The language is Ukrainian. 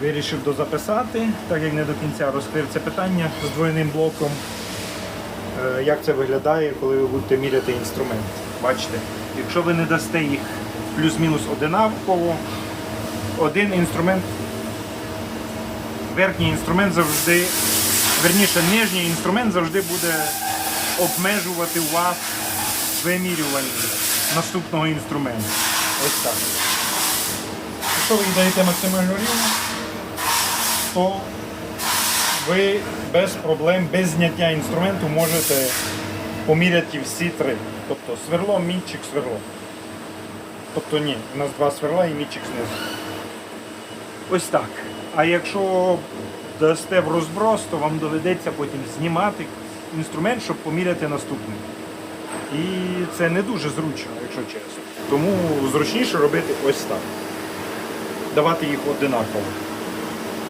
Вирішив дозаписати, так як не до кінця розкрив це питання з двойним блоком. Е, Як це виглядає, коли ви будете міряти інструмент? Бачите, якщо ви не дасте їх плюс-мінус одинаково, один інструмент, верхній інструмент завжди, верніше, нижній інструмент завжди буде обмежувати вас в вимірюванні наступного інструменту. Ось так. Якщо ви даєте максимально рівно, то ви без проблем, без зняття інструменту можете поміряти всі три. Тобто сверло, мітчик, сверло. Тобто ні, у нас два сверла і мітчик знизу. Ось так. А якщо дасте в розброс, то вам доведеться потім знімати інструмент, щоб поміряти наступний. І це не дуже зручно, якщо чесно. Тому зручніше робити ось так. Давати їх одинаково.